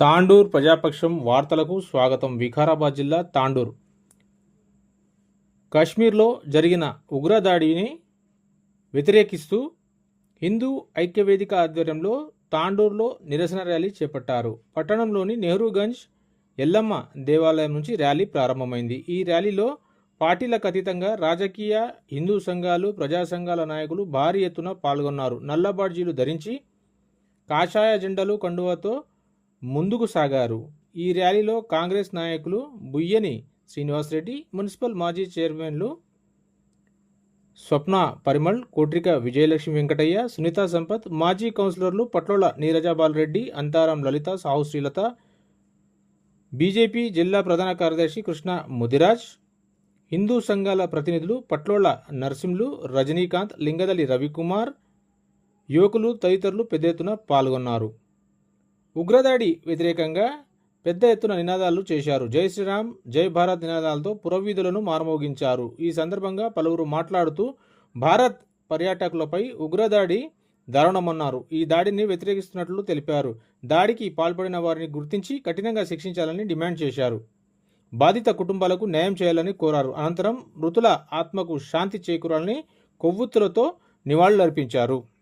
తాండూర్ ప్రజాపక్షం వార్తలకు స్వాగతం. వికారాబాద్ జిల్లా తాండూర్. కాశ్మీర్లో జరిగిన ఉగ్రదాడిని వ్యతిరేకిస్తూ హిందూ ఐక్యవేదిక ఆధ్వర్యంలో తాండూర్లో నిరసన ర్యాలీ చేపట్టారు. పట్టణంలోని నెహ్రూగంజ్ ఎల్లమ్మ దేవాలయం నుంచి ర్యాలీ ప్రారంభమైంది. ఈ ర్యాలీలో పార్టీలకు అతీతంగా రాజకీయ హిందూ సంఘాలు ప్రజా సంఘాల నాయకులు భారీ ఎత్తున పాల్గొన్నారు. నల్ల బాడ్జీలు ధరించి కాషాయ జెండాలు కండువాతో ముందుకు సాగారు. ఈ ర్యాలీలో కాంగ్రెస్ నాయకులు బుయ్యని శ్రీనివాసరెడ్డి మున్సిపల్ మాజీ చైర్మన్లు స్వప్న పరిమళ్ కోట్రిక విజయలక్ష్మి వెంకటయ్య సునీత సంపత్ మాజీ కౌన్సిలర్లు పట్లోల నీరజాబాలరెడ్డి అంతారం లలిత సాహు శ్రీలత బీజేపీ జిల్లా ప్రధాన కార్యదర్శి కృష్ణ ముదిరాజ్ హిందూ సంఘాల ప్రతినిధులు పట్లోళ్ళ నరసింహులు రజనీకాంత్ లింగదలి రవికుమార్ యువకులు తదితరులు పెద్ద ఎత్తున పాల్గొన్నారు. ఉగ్రదాడి వ్యతిరేకంగా పెద్ద ఎత్తున నినాదాలు చేశారు. జై శ్రీరామ్ జై భారత్ నినాదాలతో పురవీధులను మార్మోగించారు. ఈ సందర్భంగా పలువురు మాట్లాడుతూ భారత్ పర్యాటకులపై ఉగ్రదాడి దారుణమన్నారు. ఈ దాడిని వ్యతిరేకిస్తున్నట్లు తెలిపారు. దాడికి పాల్పడిన వారిని గుర్తించి కఠినంగా శిక్షించాలని డిమాండ్ చేశారు. బాధిత కుటుంబాలకు న్యాయం చేయాలని కోరారు. అనంతరం మృతుల ఆత్మకు శాంతి చేకూరాలని కొవ్వొత్తులతో నివాళులర్పించారు.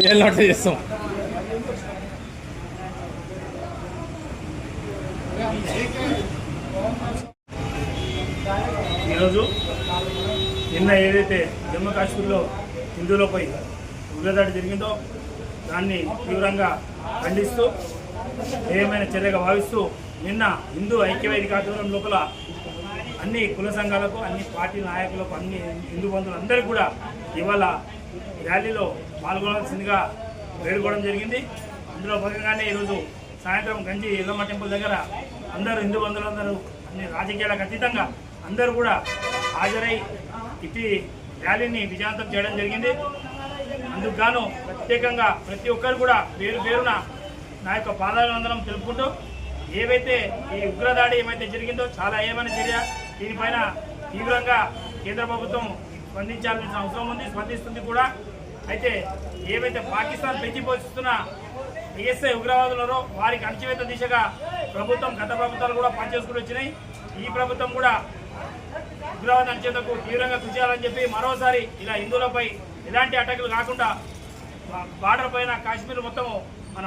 పదిహేను అట్లా చేస్తాం. ఈరోజు నిన్న ఏదైతే జమ్మూ కాశ్మీర్లో హిందువులపై ఉగ్రదాడి జరిగిందో దాన్ని తీవ్రంగా ఖండిస్తూ ఏమైనా చర్యగా భావిస్తూ నిన్న హిందూ ఐక్యవేదిక ఆధ్వర్యం లోపల అన్ని కుల సంఘాలకు అన్ని పార్టీ నాయకులకు అన్ని హిందూ బంధువులందరికీ కూడా ఇవాళ ర్యాలీలో పాల్గొనాల్సిందిగా వేడుకోవడం జరిగింది. అందులో భాగంగానే ఈరోజు సాయంత్రం గంజి ఎల్లమ్మ టెంపుల్ దగ్గర అందరూ హిందూ బంధువులందరూ అన్ని రాజకీయాలకు అతీతంగా అందరూ కూడా హాజరై ఇటు ర్యాలీని విజయవంతం చేయడం జరిగింది. అందుకు గాను ప్రత్యేకంగా ప్రతి ఒక్కరు కూడా పేరు పేరున నా యొక్క పాదాభివందనం తెలుపుకుంటూ ఏవైతే ఈ ఉగ్రదాడి ఏమైతే జరిగిందో చాలా ఏమైనా చర్య దీనిపైన తీవ్రంగా కేంద్ర ప్రభుత్వం స్పందించాల్సిన అవసరం ఉంది స్పందిస్తుంది కూడా. అయితే ఏవైతే పాకిస్తాన్ పెంచి పోషిస్తున్న ఐఎస్ఐ ఉగ్రవాదులలో వారికి అణచివేత దిశగా ప్రభుత్వం గత ప్రభుత్వాలు కూడా పనిచేసుకుని వచ్చినాయి. ఈ ప్రభుత్వం కూడా ఉగ్రవాద అణచేతకు తీవ్రంగా కృషి చేయాలని చెప్పి మరోసారి ఇలా హిందువులపై ఎలాంటి అటాకులు కాకుండా బార్డర్ పైన కాశ్మీర్ మొత్తము మన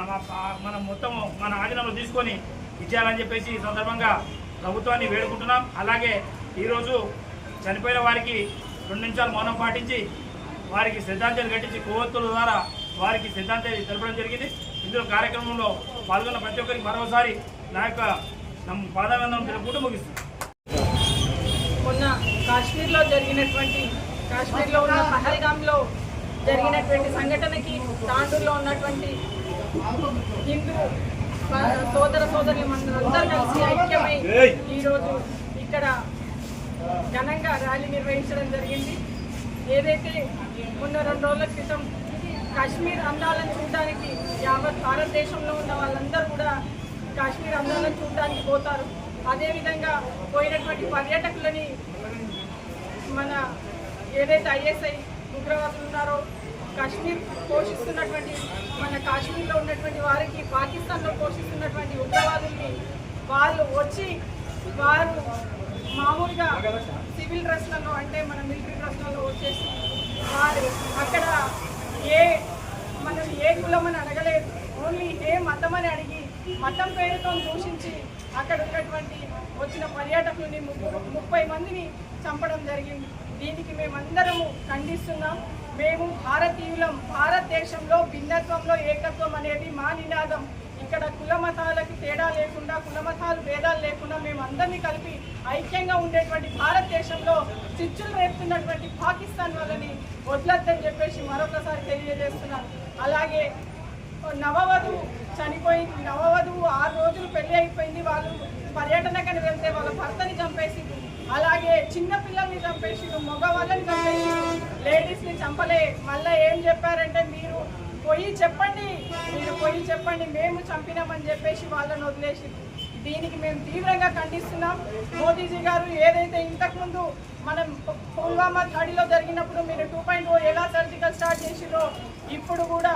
మనం మొత్తము మన ఆధీనంలో తీసుకొని ఇచ్చేయాలని చెప్పేసి ఈ సందర్భంగా ప్రభుత్వాన్ని వేడుకుంటున్నాం. అలాగే ఈరోజు చనిపోయిన వారికి రెండు నిమిషాలు మౌనం పాటించి వారికి శ్రద్ధాంజలి ఘటించి కొవ్వొత్తుల ద్వారా వారికి శ్రద్ధాంజలి తెలపడం జరిగింది. ఇందులో కార్యక్రమంలో పాల్గొన్న ప్రతి ఒక్కరికి మరోసారి నా యొక్క నమ్మ తెలుపుకుంటూ ముగిస్తున్నాను మొన్న కాశ్మీర్లో జరిగినటువంటి కాశ్మీర్లో ఉన్న పహల్గామ్లో జరిగినటువంటి సంఘటనకి తాండూరులో ఉన్నటువంటి హిందూ సోదర సోదరులు మనందరూ కలిసి ఐక్యమై ఈరోజు ఇక్కడ ఘనంగా ర్యాలీ నిర్వహించడం జరిగింది. ఏదైతే మొన్న రెండు రోజుల క్రితం కాశ్మీర్ అందాలను చూడడానికి యావత్ భారతదేశంలో ఉన్న వాళ్ళందరూ కూడా కాశ్మీర్ అందాలను చూడడానికి పోతారు. అదేవిధంగా పోయినటువంటి పర్యాటకులని మన ఏదైతే ఐఎస్ఐ ఉగ్రవాదులు ఉన్నారో కాశ్మీర్ పోషిస్తున్నటువంటి మన కాశ్మీర్లో ఉన్నటువంటి వారికి పాకిస్తాన్లో పోషిస్తున్నటువంటి ఉగ్రవాదుల్ని వాళ్ళు వచ్చి వారు మామూలుగా సివిల్ డ్రెస్లలో అంటే మన మిలిటరీ డ్రెస్లలో వచ్చేసి వారు అక్కడ ఏ మనం ఏ కులం అని అడగలేదు. ఓన్లీ ఏ మతం అని అడిగి మతం పేరుతో దూషించి అక్కడ ఉన్నటువంటి వచ్చిన పర్యాటకులని ముప్పై మందిని చంపడం జరిగింది. దీనికి మేమందరము ఖండిస్తున్నాం. మేము భారతీయులం భారతదేశంలో భిన్నత్వంలో ఏకత్వం అనేది మా నినాదం. ఇక్కడ కుల మతాలకి తేడా లేకుండా కుల మతాలు భేదాలు లేకుండా మేము అందరినీ కలిపి ఐక్యంగా ఉండేటువంటి భారతదేశంలో చిచ్చులు రేపుతున్నటువంటి పాకిస్తాన్ వాళ్ళని వదలొద్దని చెప్పేసి మరొకసారి తెలియజేస్తున్నాను. అలాగే నవవధువు చనిపోయింది నవవధువు ఆరు రోజులు పెళ్ళి అయిపోయింది వాళ్ళు పర్యటనకని వెళ్తే వాళ్ళ భర్తని చంపేసి అలాగే చిన్న పిల్లల్ని చంపేసి మగవాళ్ళని చంపేసి లేడీస్ని చంపలే. మళ్ళీ ఏం చెప్పారంటే మీరు పోయి చెప్పండి మీరు పోయి చెప్పండి మేము చంపినామని చెప్పేసి వాళ్ళని వదిలేసి దీనికి మేము తీవ్రంగా ఖండిస్తున్నాం. మోదీజీ గారు ఏదైతే ఇంతకుముందు మనం పుల్వామా దాడిలో జరిగినప్పుడు మీరు టూ పాయింట్ ఓ ఎలా సర్జికల్ స్టార్ట్ చేసిరో ఇప్పుడు కూడా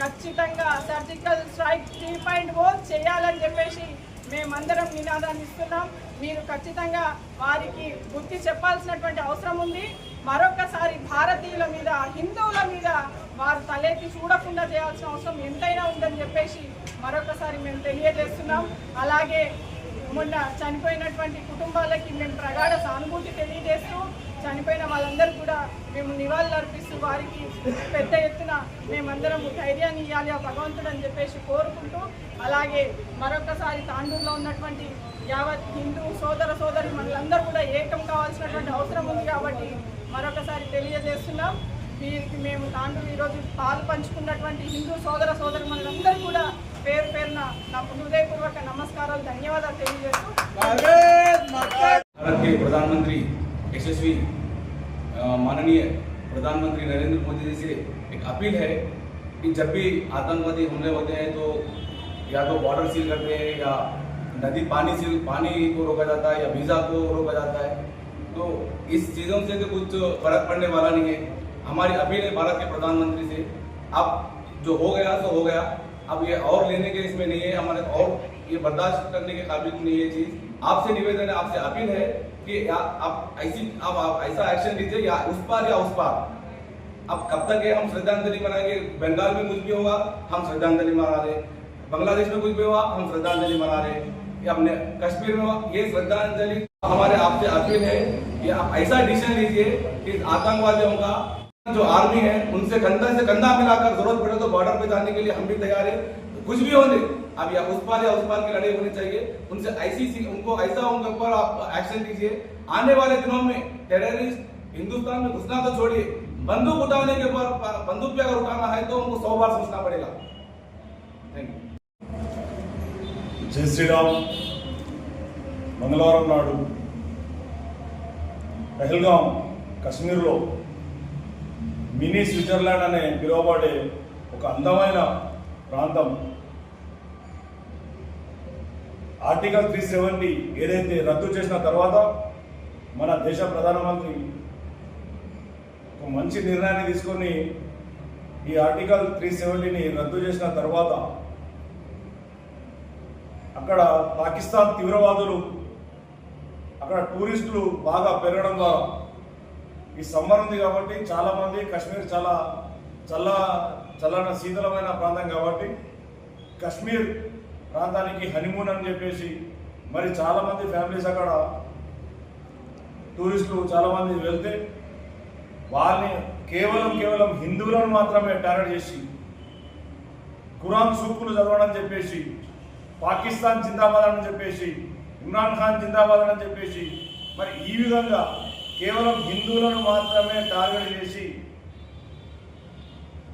ఖచ్చితంగా surgical strike three point O చేయాలని చెప్పేసి మేమందరం నినాదాన్ని ఇస్తున్నాం. మీరు ఖచ్చితంగా వారికి బుద్ధి చెప్పాల్సినటువంటి అవసరం ఉంది. మరొకసారి భారతీయుల మీద హిందువుల మీద వారు తలెత్తి చూడకుండా చేయాల్సిన అవసరం ఎంతైనా ఉందని చెప్పేసి మరొకసారి మేము తెలియజేస్తున్నాం. అలాగే మొన్న చనిపోయినటువంటి కుటుంబాలకి మేము ప్రగాఢ సానుభూతి తెలియజేస్తూ చనిపోయిన వాళ్ళందరూ కూడా మేము నివాళులు అర్పిస్తూ వారికి పెద్ద ఎత్తున మేమందరం ధైర్యాన్ని ఇవ్వాలి ఆ భగవంతుడు అని చెప్పేసి కోరుకుంటూ అలాగే మరొకసారి తాండూరులో ఉన్నటువంటి యావత్ హిందూ సోదర సోదరి మనందరూ కూడా ఏకం కావాల్సినటువంటి అవసరం ఉంది కాబట్టి మరొకసారి తెలియజేస్తున్నాం వీరికి మేము తాండూరు ఈరోజు పాలు పంచుకున్నటువంటి హిందూ సోదర సోదరి మనందరూ కూడా పేరు పేరున నా హృదయపూర్వక నమస్కారాలు ధన్యవాదాలు తెలియజేస్తూ भारत के प्रधानमंत्री यशस्वी अ, माननीय प्रधानमंत्री नरेंद्र मोदी जी से एक अपील है कि जब भी आतंकवादी हमले होते हैं तो या तो बॉर्डर सील करते हैं या नदी पानी सील पानी को रोका जाता है या वीज़ा को रोका जाता है तो इस चीज़ों से तो कुछ फ़र्क पड़ने वाला नहीं है। हमारी अपील है भारत के प्रधानमंत्री से, अब जो हो गया, सो हो गया। अब ये और लेने के इसमें नहीं है, हमारे और ये बर्दाश्त करने के काबिल नहीं है चीज़। आपसे निवेदन है, आपसे अपील है कि या आप ऐसी अब आप ऐसा एक्शन लीजिए, या उस पार या उस पार। अब कब तक है हम श्रद्धांजलि मनाएँगे? बंगाल में कुछ भी होगा, हम श्रद्धांजलि मना रहे बांग्लादेश में कुछ भी हुआ हम श्रद्धांजलि मना रहे हमने कश्मीर में ये श्रद्धांजलि हमारे आपसे अपील है कि आप ऐसा डिसीज़न लीजिए कि आतंकवादियों का जो आर्मी है, उनसे कंधा से कंधा मिलाकर ज़रूरत पड़े तो बॉर्डर पे जाने के लिए हम भी तैयार है। कुछ भी होने, अब या उस पार या उस पार की लड़ाई होनी चाहिए। उनसे ऐसी उनको ऐसा उनके ऊपर आप एक्शन लीजिए। आने वाले दिनों में टेररिस्ट हिंदुस्तान में घुसना तो छोड़िए। बंदूक उठाने के ऊपर, बंदूक भी अगर उठाना है तो उनको सौ बार सोचना पड़ेगा। थैंक यू జై శ్రీరామ్. మంగళవారం నాడు పెహల్గాం కశ్మీర్లో మినీ స్విట్జర్లాండ్ అనే పిలువబడే ఒక అందమైన ప్రాంతం. ఆర్టికల్ త్రీ సెవెంటీ ఏదైతే రద్దు చేసిన తర్వాత మన దేశ ప్రధానమంత్రి ఒక మంచి నిర్ణయాన్ని తీసుకొని ఈ ఆర్టికల్ త్రీ సెవెంటీని రద్దు చేసిన తర్వాత అక్కడ పాకిస్తాన్ తీవ్రవాదులు అక్కడ టూరిస్టులు బాగా పెరగడం ద్వారా. ఈ సమ్మర్ ఉంది కాబట్టి చాలామంది కాశ్మీర్ చాలా చల్ల చల్లన శీతలమైన ప్రాంతం కాబట్టి కాశ్మీర్ ప్రాంతానికి హనీమూన్ అని చెప్పేసి మరి చాలామంది ఫ్యామిలీస్ అక్కడ టూరిస్టులు చాలామంది వెళ్తే వాళ్ళని కేవలం కేవలం హిందువులను మాత్రమే టార్గెట్ చేసి ఖురాన్ సూపులు చదవడం చెప్పేసి పాకిస్తాన్ జిందాబాద్ అని చెప్పేసి ఇమ్రాన్ ఖాన్ జిందాబాద్ అని చెప్పేసి మరి ఈ విధంగా కేవలం హిందువులను మాత్రమే టార్గెట్ చేసి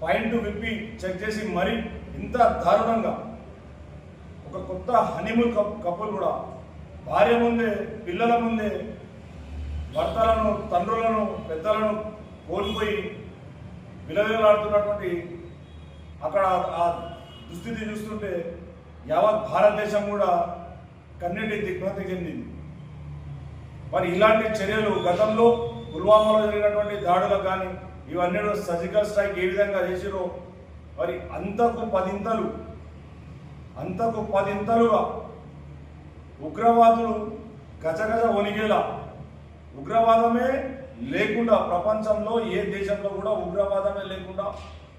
పాయింట్ విప్పి చెక్ చేసి మరి ఇంత దారుణంగా ఒక కొత్త హనీమూన్ కప్ కప్పులు కూడా భార్య ముందే పిల్లల ముందే భర్తలను తండ్రులను పెద్దలను కోల్పోయి విలవిలాడుతున్నటువంటి అక్కడ ఆ దుస్థితి చూస్తుంటే యావత్ భారతదేశం కూడా కన్నీటి దిగ్భ్రాంతి చెందింది. మరి ఇలాంటి చర్యలు గతంలో పుల్వామాలో జరిగినటువంటి దాడులకు కానీ ఇవన్నీ సర్జికల్ స్ట్రైక్ ఏ విధంగా చేసిరో మరి అంతకు పదింతలు అంతకు పదింతలుగా ఉగ్రవాదులు గజగజ ఒనిగేలా ఉగ్రవాదమే లేకుండా ప్రపంచంలో ఏ దేశంలో కూడా ఉగ్రవాదమే లేకుండా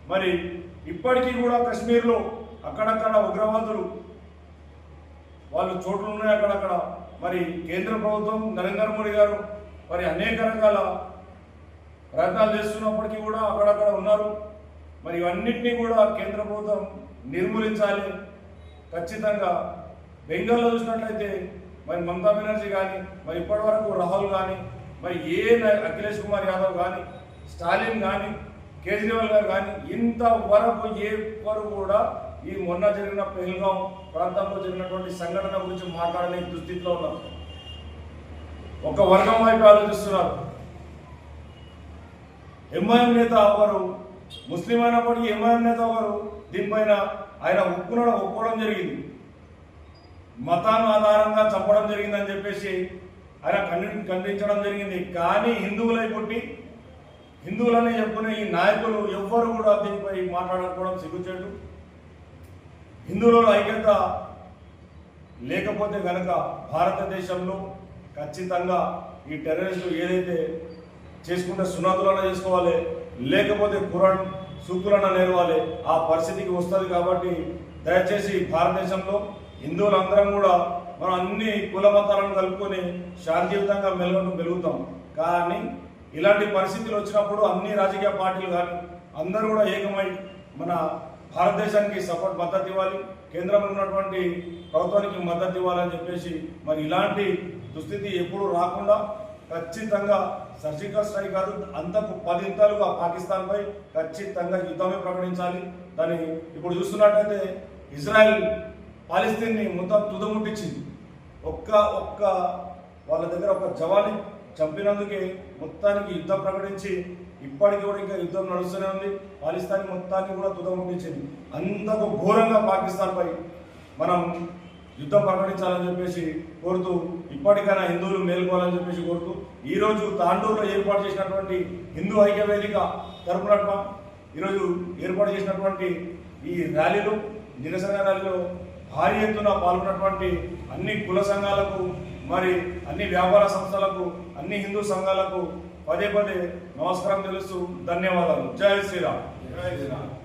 మరి ఇప్పటికీ కూడా కాశ్మీర్లో అక్కడక్కడ ఉగ్రవాదులు వాళ్ళు చోట్లు ఉన్నాయి అక్కడక్కడ. మరి కేంద్ర ప్రభుత్వం నరేంద్ర మోడీ గారు మరి అనేక రకాల ప్రయత్నాలు చేస్తున్నప్పటికీ కూడా అక్కడక్కడ ఉన్నారు. మరి ఇవన్నింటినీ కూడా కేంద్ర ప్రభుత్వం నిర్మూలించాలి. ఖచ్చితంగా బెంగాల్లో చూసినట్లయితే మరి మమతా బెనర్జీ కానీ మరి ఇప్పటివరకు రాహుల్ కానీ మరి ఏ అఖిలేష్ కుమార్ యాదవ్ కానీ స్టాలిన్ కానీ కేజ్రీవాల్ గారు కానీ ఇంతవరకు ఏ వరకు కూడా ఈ మొన్న జరిగిన పెహల్గాం ప్రాంతంలో జరిగినటువంటి సంఘటన గురించి మాట్లాడలేని దుస్థితిలో ఉన్నారు. ఒక వర్గం వైపు ఆలోచిస్తున్నారు. ఎంఐఎం నేత ఒకరు ముస్లిం అయినప్పటికీ ఎంఐఎం నేత ఒకరు దీనిపైన ఆయన ఒప్పుకోవడం ఒప్పుకోవడం జరిగింది. మతాన్ని ఆధారంగా చంపడం జరిగిందని చెప్పేసి ఆయన ఖండి ఖండించడం జరిగింది. కానీ హిందువులై పుట్టి హిందువులని చెప్పుకునే ఈ నాయకులు ఎవ్వరు కూడా దీనిపై మాట్లాడకపోవడం సిగ్గుచేటు. హిందువులలో ఐక్యత లేకపోతే కనుక భారతదేశంలో ఖచ్చితంగా ఈ టెర్రరిస్టులు ఏదైతే చేసుకుంటే సునాదులన్నా చేసుకోవాలి లేకపోతే కురణ్ సూకులన్నా నేర్వాలి ఆ పరిస్థితికి వస్తుంది కాబట్టి దయచేసి భారతదేశంలో హిందువులందరం కూడా మనం అన్ని కుల మతాలను కలుపుకొని శాంతియుతంగా మెలుగు మెలుగుతాం. కానీ ఇలాంటి పరిస్థితులు వచ్చినప్పుడు అన్ని రాజకీయ పార్టీలు కానీ అందరూ కూడా ఏకమై మన భారతదేశానికి సపోర్ట్ మద్దతు ఇవ్వాలి. కేంద్రంలో ఉన్నటువంటి ప్రభుత్వానికి మద్దతు ఇవ్వాలని చెప్పేసి మరి ఇలాంటి దుస్థితి ఎప్పుడూ రాకుండా ఖచ్చితంగా సర్జికల్ స్ట్రైక్ కాదు అంతకు పదింతలుగా పాకిస్తాన్పై ఖచ్చితంగా యుద్ధమే ప్రకటించాలి. దాన్ని ఇప్పుడు చూస్తున్నట్టయితే ఇజ్రాయెల్ పాలిస్తీన్ని మొత్తం తుదముట్టించింది. ఒక్క ఒక్క వాళ్ళ దగ్గర ఒక జవాని చంపినందుకే మొత్తానికి యుద్ధం ప్రకటించి ఇప్పటికి కూడా ఇంకా యుద్ధం నడుస్తూనే ఉంది. పాకిస్తాన్ మొత్తాన్ని కూడా తుదముట్టించింది అంతకు ఘోరంగా పాకిస్తాన్పై మనం యుద్ధం ప్రకటించాలని చెప్పేసి కోరుతూ ఇప్పటికైనా హిందువులు మేల్కోవాలని చెప్పేసి కోరుతూ ఈరోజు తాండూరులో ఏర్పాటు చేసినటువంటి హిందూ ఐక్య వేదిక తరపున ఈరోజు ఏర్పాటు చేసినటువంటి ఈ ర్యాలీలో నిరసన ర్యాలీలో భారీ ఎత్తున పాల్గొన్నటువంటి అన్ని కుల సంఘాలకు మరి అన్ని వ్యాపార సంస్థలకు అన్ని హిందూ సంఘాలకు పదే పదే నమస్కారం తెలుస్తూ ధన్యవాదాలు. జై శ్రీరామ్. జై శ్రీరామ్.